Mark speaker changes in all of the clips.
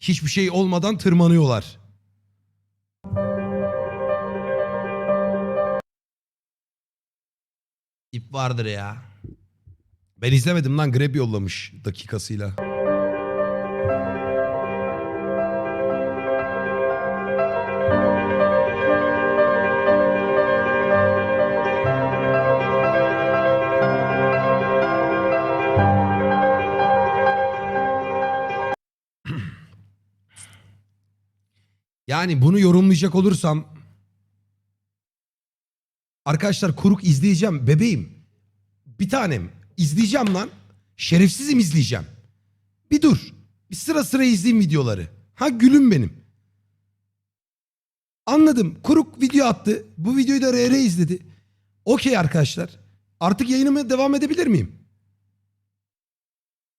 Speaker 1: hiçbir şey olmadan tırmanıyorlar. İp vardır ya. Ben izlemedim lan Grab yollamış dakikasıyla. Yani bunu yorumlayacak olursam arkadaşlar kuruk izleyeceğim bebeğim. Bir tanem izleyeceğim lan. Şerefsizim izleyeceğim. Bir dur. Bir sıra sıra izleyeyim videoları. Ha gülüm benim. Anladım. Kuruk video attı. Bu videoyu da RR izledi. Okey arkadaşlar. Artık yayınıma devam edebilir miyim?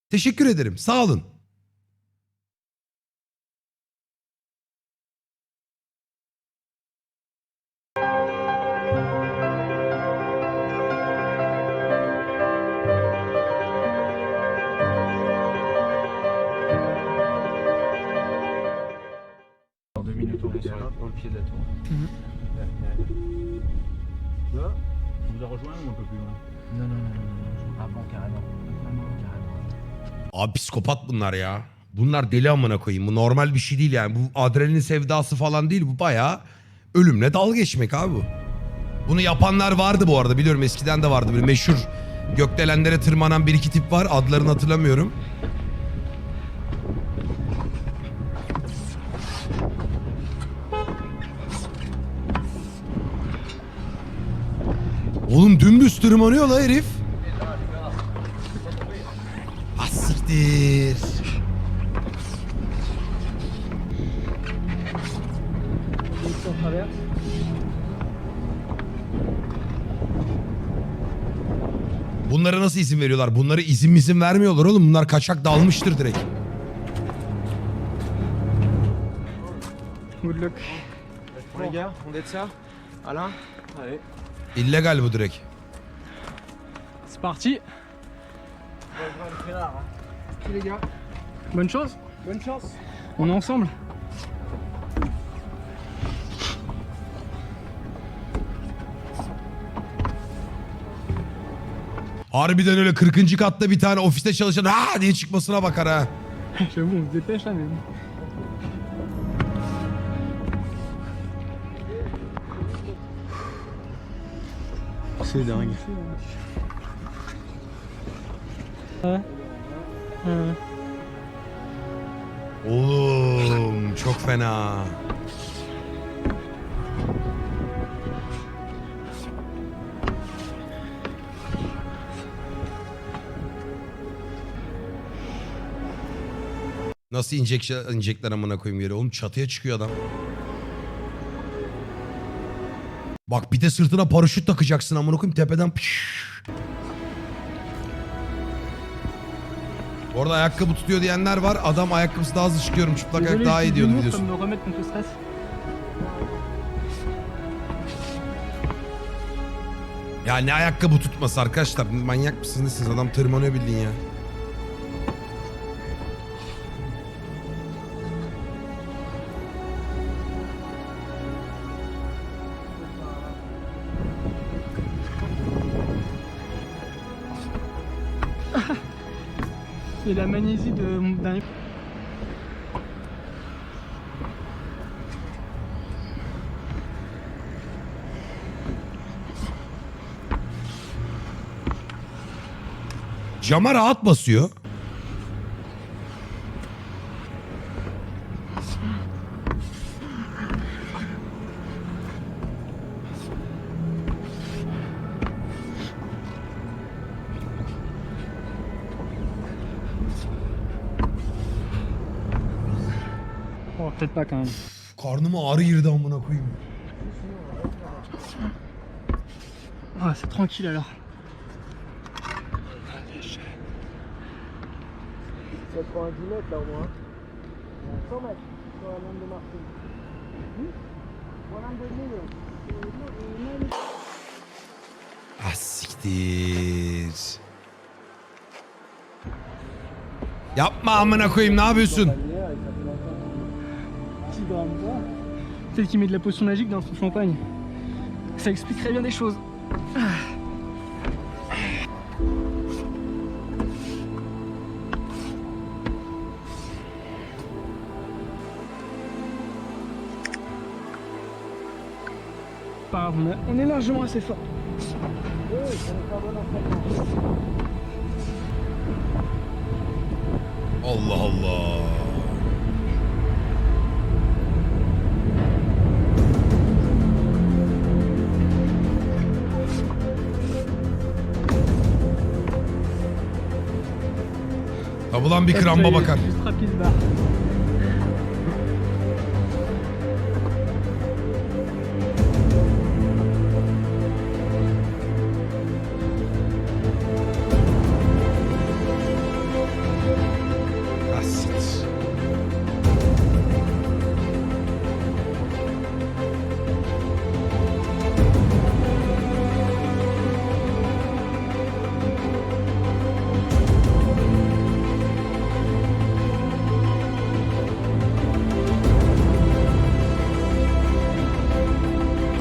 Speaker 1: Teşekkür ederim. Sağ olun. Abi psikopat bunlar ya. Bunlar deli amına koyayım. Bu normal bir şey değil yani. Bu adrenalin sevdası falan değil. Bu bayağı ölümle dalga geçmek abi bu. Bunu yapanlar vardı bu arada. Biliyorum eskiden de vardı. Böyle meşhur gökdelenlere tırmanan bir iki tip var. Adlarını hatırlamıyorum. Oğlum dümdüz tırmanıyor la herif. Siktir. Bunlara nasıl izin veriyorlar? Bunları izin izin vermiyorlar oğlum. Bunlar kaçak dalmıştır direkt.
Speaker 2: Bon, les gars, on est ça Alain Allez.
Speaker 1: İllegal bu direkt.
Speaker 3: C'est parti.
Speaker 2: Les gars,
Speaker 3: Bonne chance.
Speaker 2: bonne chance
Speaker 3: On est ensemble.
Speaker 1: Harbiden öyle 40. katta bir tane ofiste çalışan ha diye çıkmasına bakar ha.
Speaker 3: J'avoue, on se dépêche là, mais.
Speaker 2: C'est dingue.
Speaker 3: Ouais.
Speaker 1: Oğlum çok fena. Nasıl inecek, inecekler amına koyayım yere? Oğlum çatıya çıkıyor adam. Bak bir de sırtına paraşüt takacaksın amına koyayım tepeden. pşşş. Orada ayakkabı tutuyor diyenler var. Adam ayakkabısı daha hızlı çıkıyorum. Çıplak ayak daha iyi diyordu biliyorsun. Ya ne ayakkabı tutması arkadaşlar? Manyak mısınız nesiniz? Adam tırmanıyor bildiğin ya.
Speaker 3: Et la magnésie de mon dernier.
Speaker 1: Cama rahat basıyor.
Speaker 3: Pas quand même.
Speaker 1: Karnıma ağrı girdi amına koyayım.
Speaker 3: Ah, c'est tranquille alors.
Speaker 2: Ça prend un 10 mètres là au moins. 100 mètres sur la lame de Marseille.
Speaker 1: Ah siktir. Yapma amına koyayım ne yapıyorsun?
Speaker 2: bah
Speaker 3: en même temps. Celle qui met de la potion magique dans son champagne. Ça expliquerait bien des choses. Pardon, on est largement assez fort.
Speaker 1: Allah Allah Tabulan bir kramba bakar.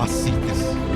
Speaker 1: Ah, siktir.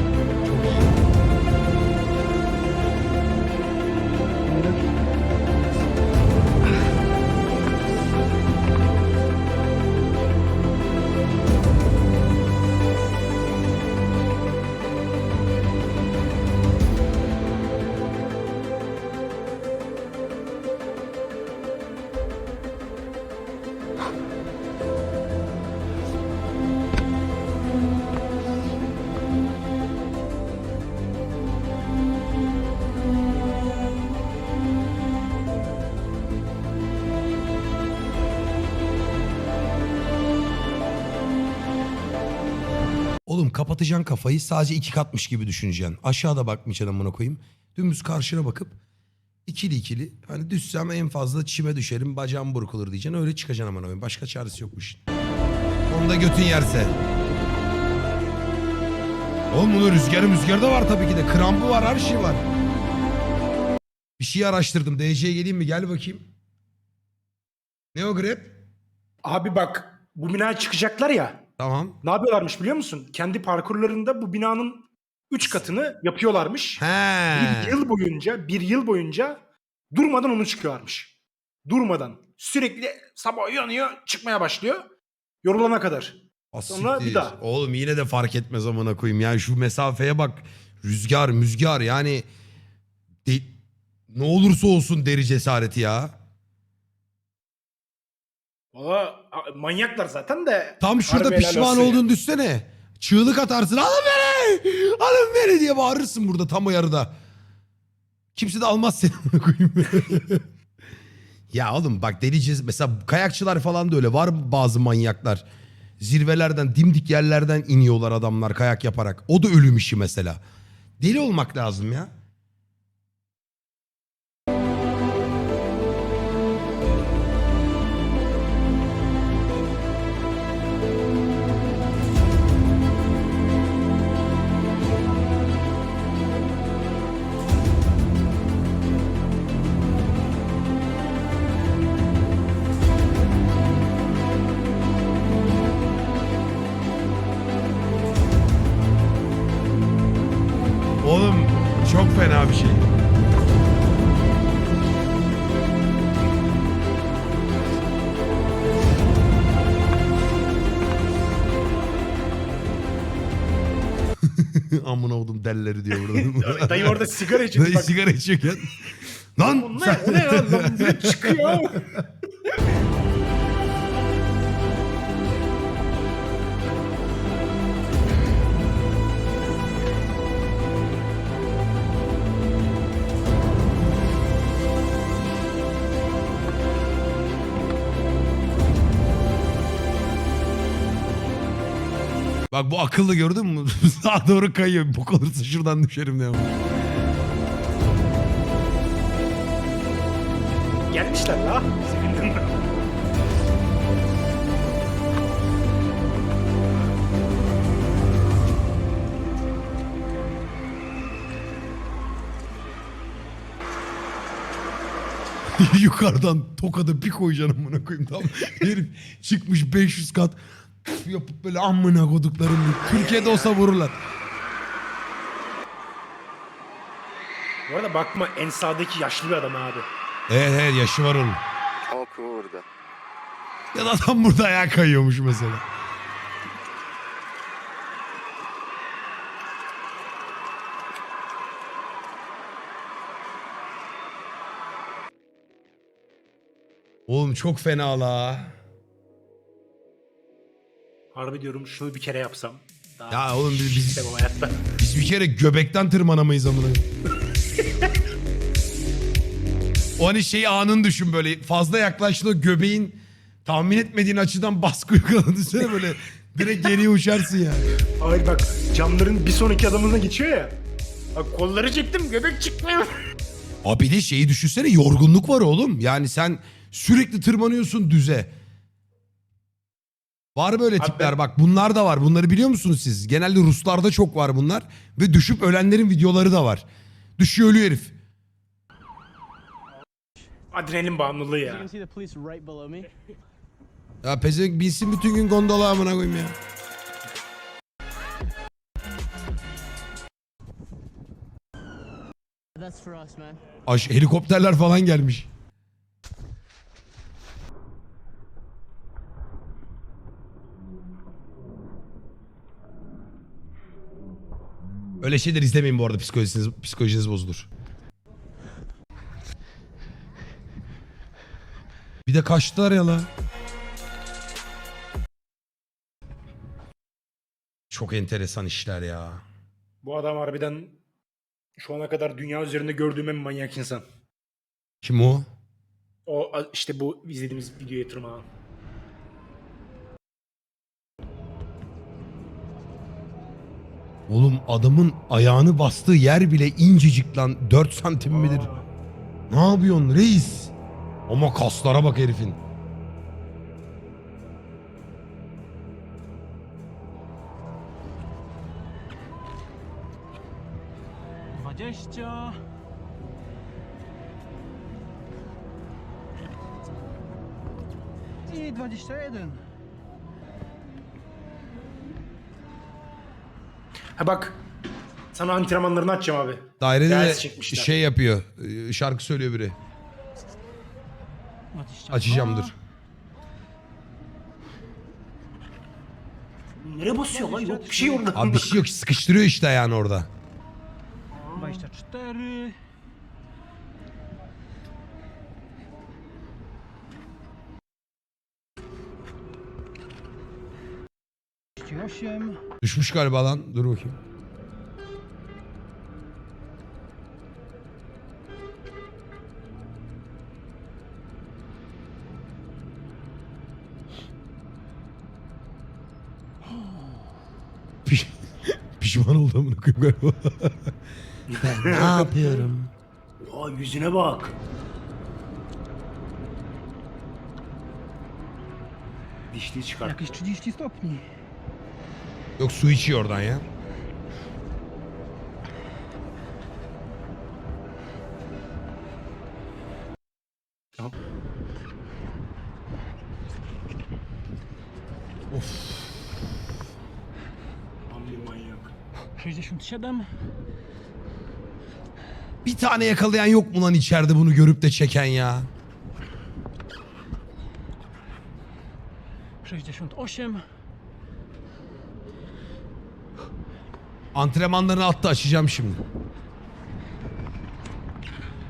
Speaker 1: Kapatacaksın kafayı sadece iki katmış gibi düşüneceksin. Aşağıda bakmayacaksın amına koyayım. Dümdüz karşına bakıp ikili ikili hani düşsem en fazla çime düşerim bacağım burkulur diyeceksin. Öyle çıkacaksın amına koyayım. Başka çaresi yokmuş. Onda götün yerse. Oğlum bunun rüzgarı rüzgarı da var tabii ki de. Krampı var her şey var. Bir şey araştırdım. DC'ye geleyim mi? Gel bakayım. Ne o grep?
Speaker 4: Abi bak bu binaya çıkacaklar ya.
Speaker 1: Tamam.
Speaker 4: Ne yapıyorlarmış biliyor musun? Kendi parkurlarında bu binanın 3 katını yapıyorlarmış.
Speaker 1: He.
Speaker 4: Bir yıl boyunca, bir yıl boyunca durmadan onu çıkıyorlarmış. Durmadan. Sürekli sabah uyanıyor, çıkmaya başlıyor. Yorulana kadar. Sonra bir daha.
Speaker 1: Oğlum yine de fark etmez amına koyayım. Yani şu mesafeye bak. Rüzgar, müzgar yani de- ne olursa olsun deri cesareti ya.
Speaker 4: Valla manyaklar zaten de.
Speaker 1: Tam şurada
Speaker 4: Harbi helal
Speaker 1: pişman
Speaker 4: olsun ya.
Speaker 1: olduğunu düşsene. Çığlık atarsın. Alın beni! Alın beni diye bağırırsın burada tam o yarıda. Kimse de almaz seni amına koyayım. ya oğlum bak deli cez- mesela kayakçılar falan da öyle. Var bazı manyaklar. Zirvelerden, dimdik yerlerden iniyorlar adamlar kayak yaparak. O da ölüm işi mesela. Deli olmak lazım ya. Amına oldum delleri diyor burada.
Speaker 4: Dayı orada sigara içiyor.
Speaker 1: Dayı
Speaker 4: Bak,
Speaker 1: sigara içiyorken. Lan
Speaker 4: o ne, o ne ya? Lan böyle çıkıyor.
Speaker 1: Bak bu akıllı gördün mü? Sağa doğru kayıyor. Bok olursa şuradan düşerim diye.
Speaker 4: Gelmişler la. Sevindim ben.
Speaker 1: yukarıdan tokadı bir koyacaksın amına koyayım tamam. Herif çıkmış 500 kat yapıp böyle amına koduklarım. diye. Türkiye'de olsa vururlar.
Speaker 4: Bu arada bakma en sağdaki yaşlı bir adam abi.
Speaker 1: Evet evet yaşı var onun.
Speaker 5: O kurde.
Speaker 1: Ya da adam burada ayağa kayıyormuş mesela. Oğlum çok fena la.
Speaker 4: Harbi diyorum şunu bir kere yapsam. Daha
Speaker 1: Ya oğlum biz, biz,
Speaker 4: istemem hayatta.
Speaker 1: biz bir kere göbekten tırmanamayız amına. o hani şey anını düşün böyle fazla yaklaştığında göbeğin tahmin etmediğin açıdan baskı uyguladığını düşünsene böyle direkt geriye uçarsın ya.
Speaker 4: Hayır bak camların bir sonraki adamına geçiyor ya. Bak kolları çektim göbek çıkmıyor.
Speaker 1: Abi de şeyi düşünsene yorgunluk var oğlum. Yani sen sürekli tırmanıyorsun düze. Var böyle
Speaker 4: Abi
Speaker 1: tipler
Speaker 4: ben-
Speaker 1: bak bunlar da var. Bunları biliyor musunuz siz? Genelde Ruslarda çok var bunlar. Ve düşüp ölenlerin videoları da var. Düşüyor ölüyor herif.
Speaker 4: Adrenalin bağımlılığı
Speaker 2: You
Speaker 4: ya.
Speaker 2: can see the police right below me.
Speaker 1: Ya pezevenk binsin bütün gün gondola amına koyayım ya.
Speaker 2: That's for us, man.
Speaker 1: Aş helikopterler falan gelmiş. Öyle şeyler izlemeyin bu arada psikolojiniz, psikolojiniz bozulur. Bir de kaçtılar ya la. Çok enteresan işler ya.
Speaker 4: Bu adam harbiden şu ana kadar dünya üzerinde gördüğüm en manyak insan.
Speaker 1: Kim o?
Speaker 4: O işte bu izlediğimiz videoya tırmanan.
Speaker 1: Oğlum adamın ayağını bastığı yer bile incecik lan. 4 santim midir? Ne yapıyorsun reis? Ama kaslara bak herifin.
Speaker 3: Dwadzieścia. I 21.
Speaker 4: Ha bak sana antrenmanlarını açacağım abi.
Speaker 1: Dairede de şey yapıyor. E, şarkı söylüyor biri.
Speaker 3: Açacağım.
Speaker 1: Açacağım dur.
Speaker 4: Nereye basıyor lan? Yok bir şey orada.
Speaker 1: Abi bir şey yok sıkıştırıyor işte ayağını orada.
Speaker 3: Başta çıtları. 38.
Speaker 1: Düşmüş galiba lan. Dur bakayım. Pişman oldum amına koyayım galiba. ben ne yapıyorum?
Speaker 4: Ya yüzüne bak. Dişli çıkar.
Speaker 3: Jakieś 30 stopni.
Speaker 1: Yok su içiyor oradan ya.
Speaker 4: Tam bir manyak.
Speaker 3: 67.
Speaker 1: Bir tane yakalayan yok mu lan içeride bunu görüp de çeken ya?
Speaker 3: 68.
Speaker 1: Antrenmanlarını attı açacağım şimdi.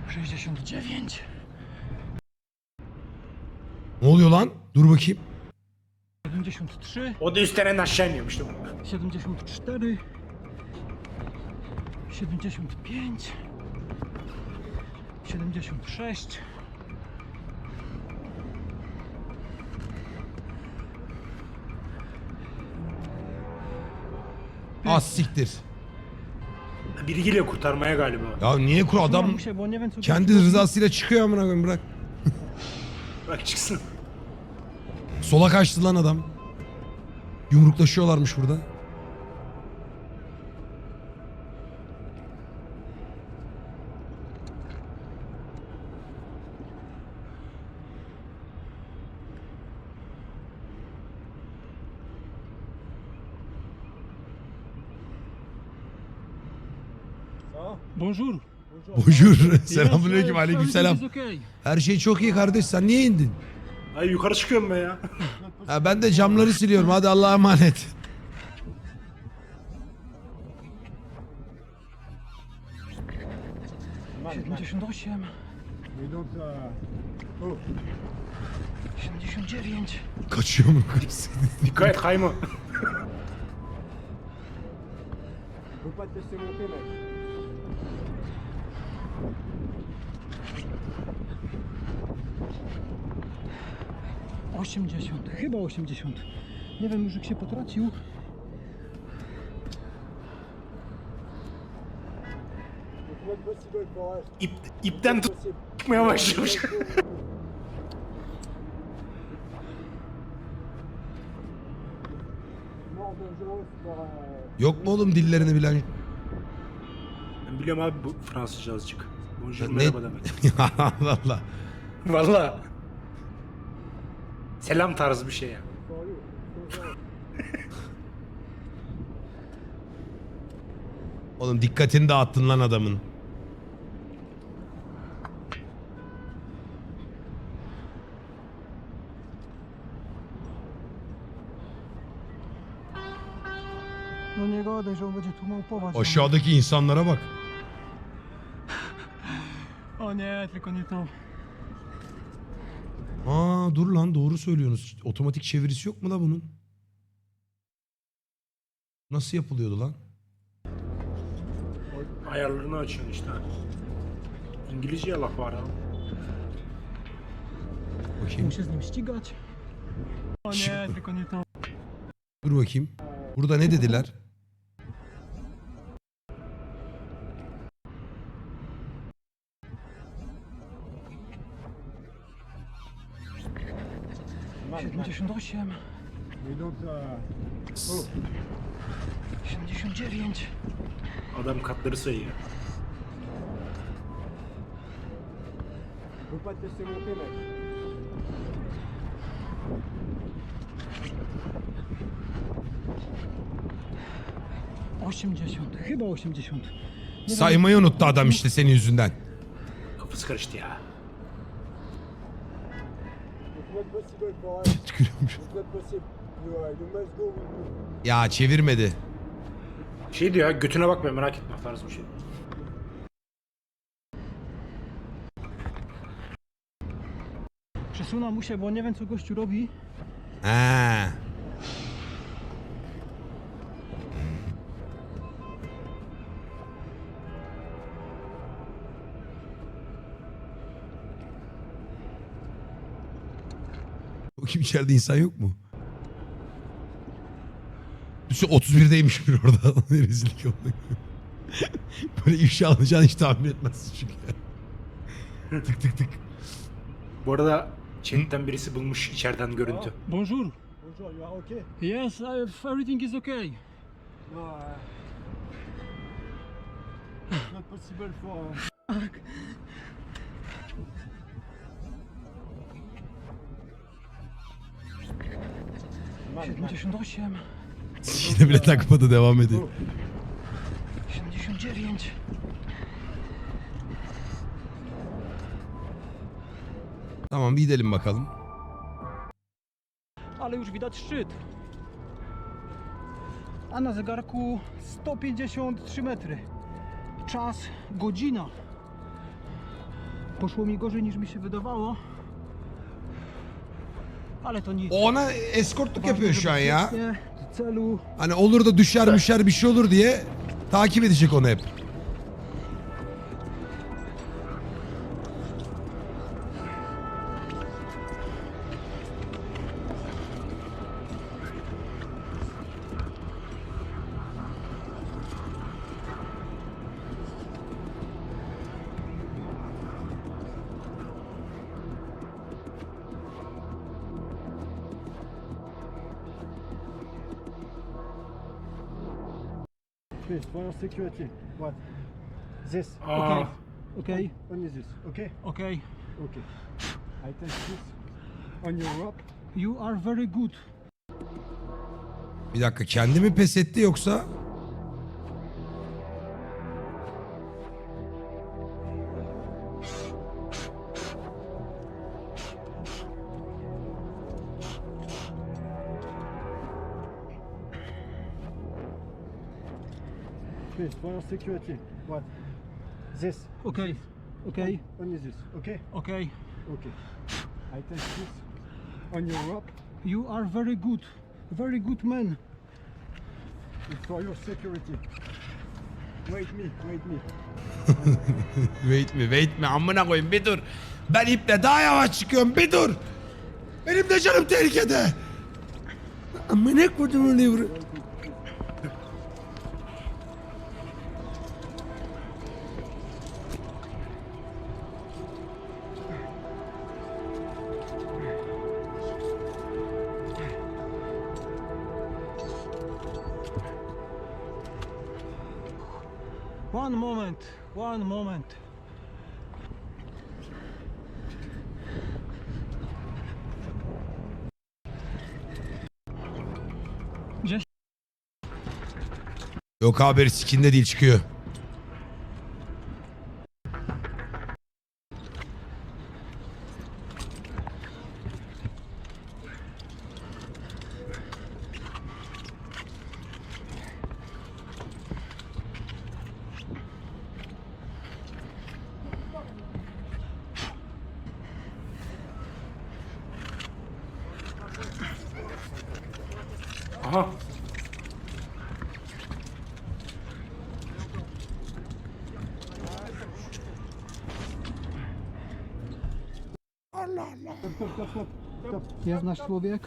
Speaker 3: 69.
Speaker 1: Ne oluyor lan? Dur bakayım.
Speaker 3: 73.
Speaker 4: O da üstten aşağı iniyormuş değil mi?
Speaker 3: 74. 75. 76.
Speaker 1: Az siktir.
Speaker 4: Biri geliyor kurtarmaya galiba.
Speaker 1: Ya niye kur adam kendi rızasıyla çıkıyor amına koyayım bırak.
Speaker 4: Bak çıksın.
Speaker 1: Sola kaçtı lan adam. Yumruklaşıyorlarmış burada.
Speaker 3: Bonjour.
Speaker 1: Bonjour. Selamünaleyküm. Aleyküm selam.
Speaker 3: everything is okay.
Speaker 1: Her şey çok iyi kardeş. Sen niye indin?
Speaker 4: Ay yukarı çıkıyorum ben ya.
Speaker 1: Ha, ben de camları siliyorum. Hadi Allah'a emanet.
Speaker 3: Siedemdziesiąt osiem. Siedemdziesiąt dziewięć.
Speaker 1: Kaçıyor mu?
Speaker 4: Dikkat et kayma.
Speaker 2: Mec.
Speaker 3: Osiemdziesiąt. Chyba osiemdziesiąt. Nie wiem, już jak się potracił.
Speaker 4: Çıkmaya başlamış.
Speaker 2: Mort dangereux par euh,
Speaker 1: Yok mu oğlum dillerini bilen?
Speaker 4: Ben biliyorum abi bu Fransızca azıcık. Bonjour
Speaker 1: Ne?
Speaker 4: merhaba demek.
Speaker 1: Allah Allah.
Speaker 4: Valla. Selam tarzı bir şey ya.
Speaker 2: for you. So, so.
Speaker 1: Oğlum dikkatini dağıttın lan adamın. Aşağıdaki insanlara bak.
Speaker 3: O nie, tylko nie to.
Speaker 1: Aa dur lan doğru söylüyorsunuz. Otomatik çevirisi yok mu la bunun? Nasıl yapılıyordu lan?
Speaker 4: Ayarlarını açıyorsun işte. İngilizce laf var abi.
Speaker 1: Bakayım.
Speaker 3: Muszę z nim ścigać. O nie, tylko nie to.
Speaker 1: Dur bakayım. Burada ne dediler?
Speaker 3: Siedemdziesiąt osiem. Siedemdziesiąt dziewięć.
Speaker 4: Adam katları sayıyor.
Speaker 2: Monter, mec.
Speaker 3: Osiemdziesiąt. Chyba osiemdziesiąt.
Speaker 1: Saymayı unuttu adam işte senin yüzünden.
Speaker 4: Kafası karıştı ya.
Speaker 2: Me.
Speaker 1: Ya çevirmedi.
Speaker 4: Şey diyor ya götüne bakma merak etme tarzı bir şey.
Speaker 3: Przesunął mu się, bo nie wiem co gościu robi.
Speaker 1: Ha. Bakayım içeride insan yok mu? Düşün 31'deymiş bir orada. Rezillik oldu. Böyle ifşa alacağını hiç tahmin etmezsin çünkü. tık tık tık.
Speaker 4: Bu arada chatten birisi bulmuş içeriden görüntü.
Speaker 3: Bonjour.
Speaker 2: Bonjour, you are okay?
Speaker 3: Yes, I, everything is okay.
Speaker 2: No, uh, it's not possible for. Uh,
Speaker 3: Siedemdziesiąt osiem.
Speaker 1: Yine bile takmadı devam.
Speaker 3: Siedemdziesiąt dziewięć.
Speaker 1: Tamam bir gidelim bakalım.
Speaker 3: Ale już widać szczyt. A na zegarku 153 metry. Czas godzina. Poszło mi gorzej niż mi się wydawało.
Speaker 1: O ona eskortluk yapıyor şu an ya. Hani olur da düşer müşer bir şey olur diye takip edecek onu hep.
Speaker 2: Please, for your security. What? This.
Speaker 4: Aa,
Speaker 3: Okej,
Speaker 2: Only this. Okay?
Speaker 3: okej.
Speaker 2: Okay. I take this on your rope.
Speaker 3: You are very good.
Speaker 1: Bir dakika kendi mi pes etti yoksa?
Speaker 2: For your security. What? This.
Speaker 3: Okay. Okay.
Speaker 2: Only this. Okay?
Speaker 3: Okay.
Speaker 2: Okay. I take this on your rope.
Speaker 3: You are very good. Very good man.
Speaker 2: It's for your security. Wait me, wait me.
Speaker 1: Wait mi wait mi amına koyayım bir dur. Ben iple daha yavaş çıkıyorum bir dur. Benim de canım tehlikede. Amına koyduğumun livri.
Speaker 3: One moment. One moment.
Speaker 1: Yok haberi sikinde değil çıkıyor.
Speaker 3: Jest nasz człowiek.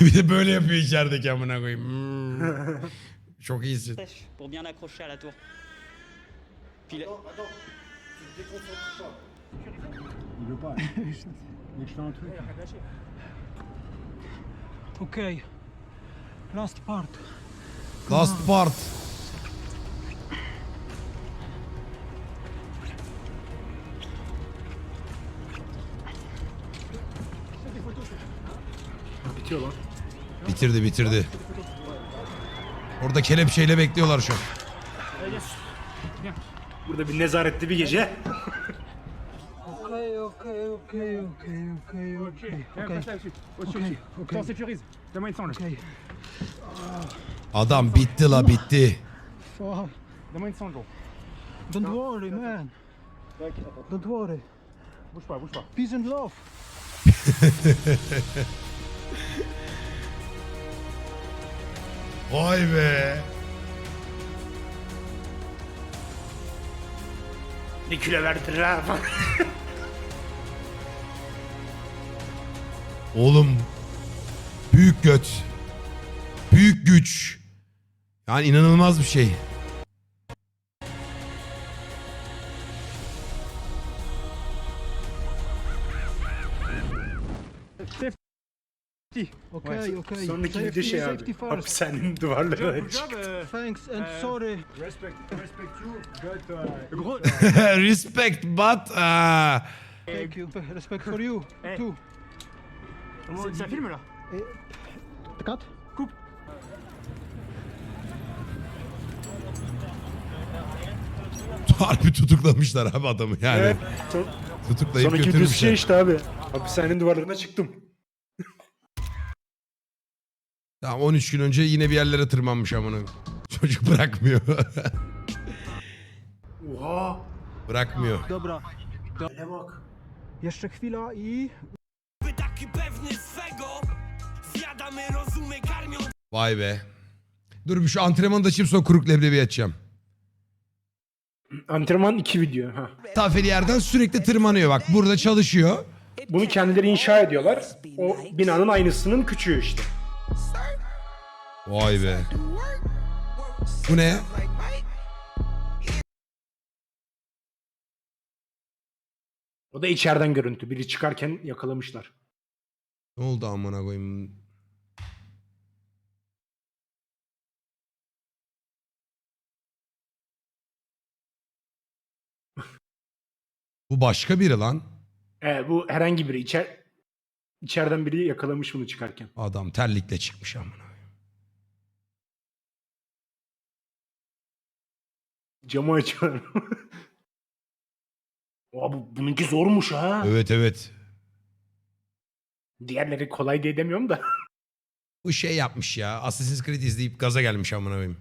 Speaker 1: bir de böyle yapıyor içerideki amına koyayım. Hmm. Çok iyisin.
Speaker 5: pour bien accrocher à la tour. Puis le-
Speaker 2: Il veut pas. Mais je fais un truc.
Speaker 3: Okay. Last part.
Speaker 1: Last part.
Speaker 4: Bitiyor lan.
Speaker 1: Bitirdi bitirdi. Orada kelepçeyle bekliyorlar şu an.
Speaker 4: Burada bir nezaretli bir gece.
Speaker 3: Okay, okay, okay, okay, okay, okay. Okay. Okay, okay.
Speaker 6: sécurise. Donne-moi une sonde.
Speaker 3: Okay.
Speaker 1: Adam bitti la bitti.
Speaker 3: Oh,
Speaker 6: Donne-moi une sonde, gros.
Speaker 3: don't worry, man. Don't worry.
Speaker 6: Bouge pas, bouge pas.
Speaker 3: Peace and love.
Speaker 1: Vay be.
Speaker 4: Ne kilo verdiler falan.
Speaker 1: Oğlum. Büyük göt. Büyük güç. Yani inanılmaz bir şey.
Speaker 3: Okay, okay.
Speaker 4: Sonraki video
Speaker 3: Safety,
Speaker 4: şey abi. Hapishanenin duvarları
Speaker 6: Good
Speaker 4: açık.
Speaker 6: job,
Speaker 3: Thanks and sorry.
Speaker 2: Respect, respect you, but uh.
Speaker 1: Respect but... ah.
Speaker 3: Thank you. Respect for you
Speaker 6: Hey.
Speaker 3: too.
Speaker 6: Ça filme là
Speaker 3: Cut.
Speaker 1: Harbi tutuklamışlar abi adamı yani.
Speaker 4: Evet.
Speaker 1: Tutuklayıp
Speaker 4: sonraki
Speaker 1: götürmüşler.
Speaker 4: şey işte abi. Hapishanenin duvarlarına çıktım.
Speaker 1: Tamam 13 gün önce yine bir yerlere tırmanmış amına. Çocuk bırakmıyor.
Speaker 4: Oha.
Speaker 1: bırakmıyor.
Speaker 3: Dobra.
Speaker 4: Ne bak.
Speaker 3: Jeszcze chwila i
Speaker 7: taki pewny swego Zjadamy rozumy, karmią
Speaker 1: Vay be. Dur bir şu antrenmanı da açayım sonra kuruk leblebi açacağım.
Speaker 4: Antrenman iki video. Ha.
Speaker 1: Tafeli yerden sürekli tırmanıyor bak. Burada çalışıyor.
Speaker 4: Bunu kendileri inşa ediyorlar. O binanın aynısının küçüğü işte.
Speaker 1: Vay be. Bu ne?
Speaker 4: O da içeriden görüntü. Biri çıkarken yakalamışlar.
Speaker 1: Ne oldu amına koyayım? Bu başka biri lan.
Speaker 4: E, bu herhangi biri. içer içeriden biri yakalamış bunu çıkarken.
Speaker 1: Adam terlikle çıkmış amına.
Speaker 4: Camı açıyorlar. Oha bu, bununki zormuş ha.
Speaker 1: Evet evet.
Speaker 4: Diğerleri kolay diye demiyorum da.
Speaker 1: Bu şey yapmış ya. Assassin's Creed izleyip gaza gelmiş amına koyayım.